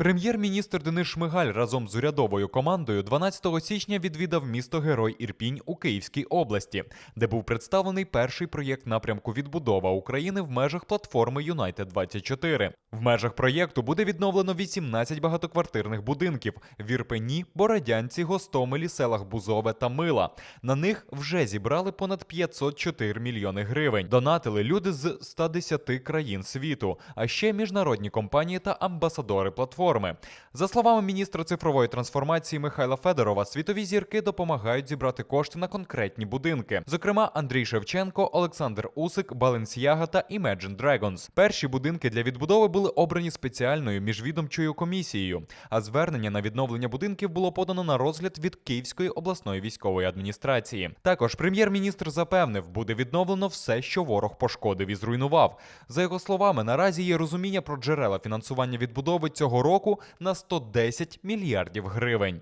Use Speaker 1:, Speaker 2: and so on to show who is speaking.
Speaker 1: Прем'єр-міністр Денис Шмигаль разом з урядовою командою 12 січня відвідав місто Герой Ірпінь у Київській області, де був представлений перший проєкт напрямку відбудова України в межах платформи Юнайтед 24 В межах проєкту буде відновлено 18 багатоквартирних будинків в Ірпені, Бородянці, Гостомелі, селах Бузове та Мила. На них вже зібрали понад 504 мільйони гривень. Донатили люди з 110 країн світу, а ще міжнародні компанії та амбасадори платформи. За словами міністра цифрової трансформації Михайла Федорова, світові зірки допомагають зібрати кошти на конкретні будинки. Зокрема, Андрій Шевченко, Олександр Усик, Balenciaga та Imagine Dragons. Перші будинки для відбудови були обрані спеціальною міжвідомчою комісією. А звернення на відновлення будинків було подано на розгляд від Київської обласної військової адміністрації. Також прем'єр-міністр запевнив, буде відновлено все, що ворог пошкодив і зруйнував. За його словами, наразі є розуміння про джерела фінансування відбудови цього року на 110 мільярдів гривень.